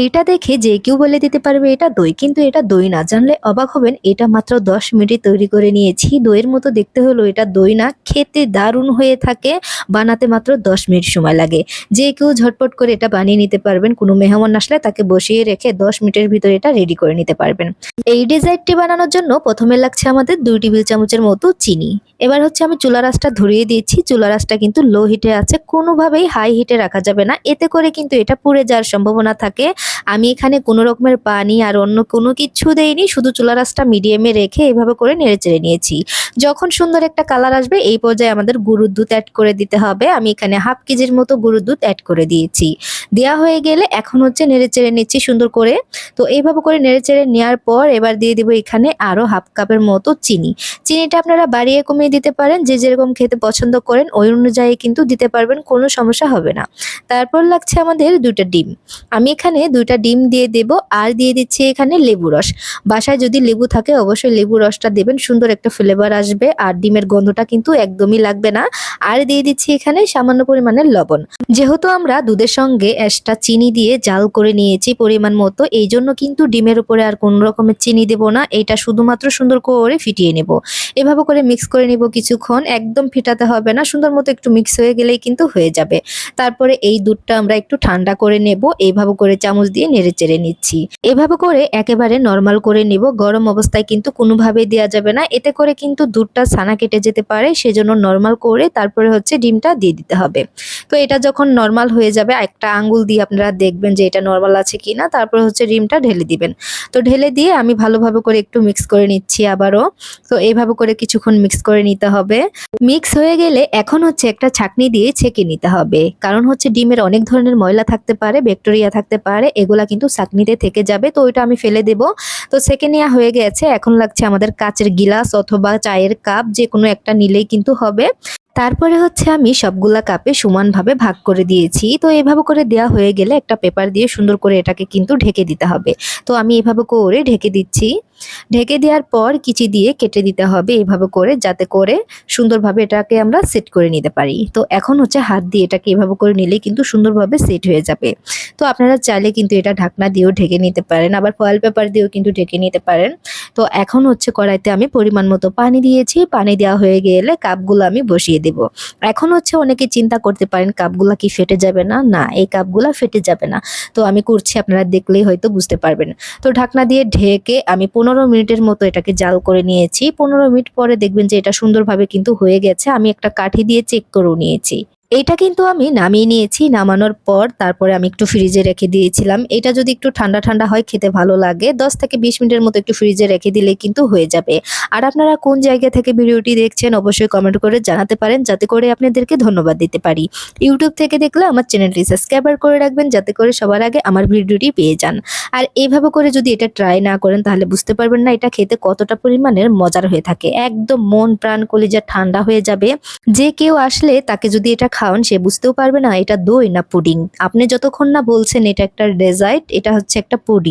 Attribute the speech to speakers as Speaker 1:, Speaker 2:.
Speaker 1: এটা দেখে যে কেউ বলে দিতে পারবে এটা দই, কিন্তু এটা দই না। জানলে অবাক হবেন, এটা মাত্র দশ মিনিটে তৈরি করে নিয়েছি। দইয়ের মতো দেখতে হলো এটা দই না, খেতে দারুণ হয়ে থাকে, বানাতে মাত্র দশ মিনিট সময় লাগে। যে কেউ ঝটপট করে এটা বানিয়ে নিতে পারবেন, কোনো মেহমান আসলে তাকে বসিয়ে রেখে দশ মিনিটের ভিতরে এটা রেডি করে নিতে পারবেন। এই ডিজাইনটি বানানোর জন্য প্রথমে লাগছে আমাদের দুই টেবিল চামচের মতো চিনি। এবার হচ্ছে আমি চুলা রাসটা ধরিয়ে দিয়েছি। চুলা রাসটা কিন্তু লো হিটে আছে, কোনোভাবেই হাই হিটে রাখা যাবে না। এতে করে কিন্তু এটা পুড়ে যাওয়ার সম্ভাবনা থাকে। আমি এখানে কোনো রকমের পানি আর অন্য কোনো কিছু দেইনি, শুধু চুলা রাসটা মিডিয়ামে রেখে এভাবে করে নেড়ে চেড়ে নিয়েছি। যখন সুন্দর একটা কালার আসবে, এই পর্যায়ে আমাদের গরুর দুধ অ্যাড করে দিতে হবে। আমি এখানে হাফ কেজির মতো গরুর দুধ অ্যাড করে দিয়েছি। দেওয়া হয়ে গেলে এখন হচ্ছে নেড়ে চেড়ে নিচ্ছি সুন্দর করে। তো এইভাবে করে নেড়ে চেড়ে নেওয়ার পর এবার দিয়ে দিব এখানে আরও হাফ কাপের মতো চিনি। চিনিটা আপনারা বাড়িয়ে কমিয়ে দিতে পারেন, যে যেরকম খেতে পছন্দ করেন, ওই অনুযায়ী কিন্তু দিতে পারবেন, কোনো সমস্যা হবে না। তারপর লাগছে আমাদের দুইটা ডিম। আমি এখানে দুইটা ডিম দিয়ে দেব, আর দিয়ে দিচ্ছি এখানে লেবু রস। বাসায় যদি লেবু থাকে, অবশ্যই লেবু রসটা দেবেন, সুন্দর একটা ফ্লেভার আসবে, আর ডিমের গন্ধটা কিন্তু একদমই লাগবে না। আর দিয়ে দিচ্ছি এখানে সামান্য পরিমাণের লবণ। যেহেতু আমরা দুধের সঙ্গে এক্সট্রা চিনি দিয়ে জাল করে নিয়েছি পরিমাণ মতো, এই জন্য কিন্তু ডিমের উপরে আর কোনো রকমের চিনি দেব না, এটা শুধুমাত্র সুন্দর করে ফিটিয়ে নেব। এভাবে করে মিক্স করে নিব কিছুক্ষণ, একদম ফিটাতে হবে না, সুন্দর মতো একটু মিক্স হয়ে গেলেই কিন্তু হয়ে যাবে। তারপরে এই দুধটা আমরা একটু ঠান্ডা করে নেব এইভাবে করে চামচ দিয়ে নেড়ে চেড়ে নিচ্ছি। এভাবে করে একেবারে নর্মাল করে নিব। গরম অবস্থায় কিন্তু কোনোভাবেই দেওয়া যাবে না। এতে করে কিন্তু দুধটা ছানা কেটে যেতে পারে। সেজন্য নর্মাল করে তারপরে হচ্ছে ডিমটা দিয়ে দিতে হবে। তো এটা যখন নর্মাল হয়ে যাবে, একটা আঙ্গুল দিয়ে আপনারা দেখবেন যে এটা নর্মাল আছে কিনা, তারপরে হচ্ছে ডিমটা ঢেলে দিবেন। তো ঢেলে দিয়ে আমি ভালোভাবে করে একটু মিক্স করে নিচ্ছি আবারও। তো এইভাবে করে কিছুক্ষণ মিক্স করে নিতে হবে। মিক্স হয়ে গেলে এখন হচ্ছে একটা ছাকনি দিয়ে ছেঁকে নিতে হবে। কারণ হচ্ছে ডিমের অনেক ধরনের ময়লা থাকতে পারে ব্যাকটেরিয়া থাকতে পারে এগুলা কিন্তু ছাকনিতে থেকে যাবে, তো ওইটা আমি ফেলে দেব। তো সেকে নেওয়া হয়ে গেছে, এখন লাগছে আমাদের কাচের গিলাস অথবা চায়ের কাপ যে কোনো একটা নিলেই কিন্তু হবে। তারপরে হচ্ছে আমি সবগুলা কাপে সমানভাবে ভাগ করে দিয়েছি। তো এভাবে করে দেওয়া হয়ে গেলে একটা পেপার দিয়ে সুন্দর করে এটাকে কিন্তু ঢেকে দিতে হবে। তো আমি এভাবে করে ঢেকে দিচ্ছি। ঢেকে দেওয়ার পর কিচি দিয়ে কেটে দিতে হবে এভাবে করে যাতে করে সুন্দরভাবে এটাকে আমরা সেট করে নিতে পারি। তো এখন হচ্ছে হাত দিয়ে এটাকে এভাবে করে নিলে কিন্তু সুন্দরভাবে সেট হয়ে যাবে। তো আপনারা চাইলে কিন্তু এটা ঢাকনা দিয়েও ঢেকে নিতে পারেন, আবার ফয়েল পেপার দিয়েও কিন্তু ঢেকে নিতে পারেন। তো এখন হচ্ছে কড়াইতে আমি পরিমাণ মতো পানি দিয়েছি। পানি দেওয়া হয়ে গেলে কাপগুলো আমি বসিয়ে দেব। এখন হচ্ছে অনেকে চিন্তা করতে পারেন, কাপগুলা কি ফেটে যাবে না? না, এই কাপগুলা ফেটে যাবে না। তো আমি করছি, আপনারা দেখলেই হয়তো বুঝতে পারবেন। তো ঢাকনা দিয়ে ঢেকে আমি পনেরো মিনিটের মতো এটাকে জাল করে নিয়েছি। পনেরো মিনিট পরে দেখবেন যে এটা সুন্দরভাবে কিন্তু হয়ে গেছে। আমি একটা কাঠি দিয়ে চেক করেও নিয়েছি। এটা কিন্তু আমি নামিয়ে নিয়েছি, নামানোর পর তারপরে আমি একটু ফ্রিজে রেখে দিয়েছিলাম। এটা যদি একটু ঠান্ডা ঠান্ডা হয়, খেতে ভালো লাগে। দশ থেকে বিশ মিনিটের মতো একটু ফ্রিজে রেখে দিলে কিন্তু হয়ে যাবে। আর আপনারা কোন জায়গা থেকে ভিডিওটি দেখছেন, অবশ্যই কমেন্ট করে জানাতে পারেন, যাতে করে আপনাদেরকে ধন্যবাদ দিতে পারি। ইউটিউব থেকে দেখলে আমার চ্যানেলটি সাবস্ক্রাইবার করে রাখবেন, যাতে করে সবার আগে আমার ভিডিওটি পেয়ে যান। আর এইভাবে করে যদি এটা ট্রাই না করেন, তাহলে বুঝতে পারবেন না, এটা খেতে কতটা পরিমাণের মজার হয়ে থাকে। একদম মন প্রাণ কলিজা ঠান্ডা হয়ে যাবে। যে কেউ আসলে তাকে যদি এটা খাওয়ান, সে বুঝতেও পারবে না এটা দই না পুডিং। আপনি যতক্ষণ না বলছেন এটা একটা ডেজার্ট এটা হচ্ছে একটা পুডিং।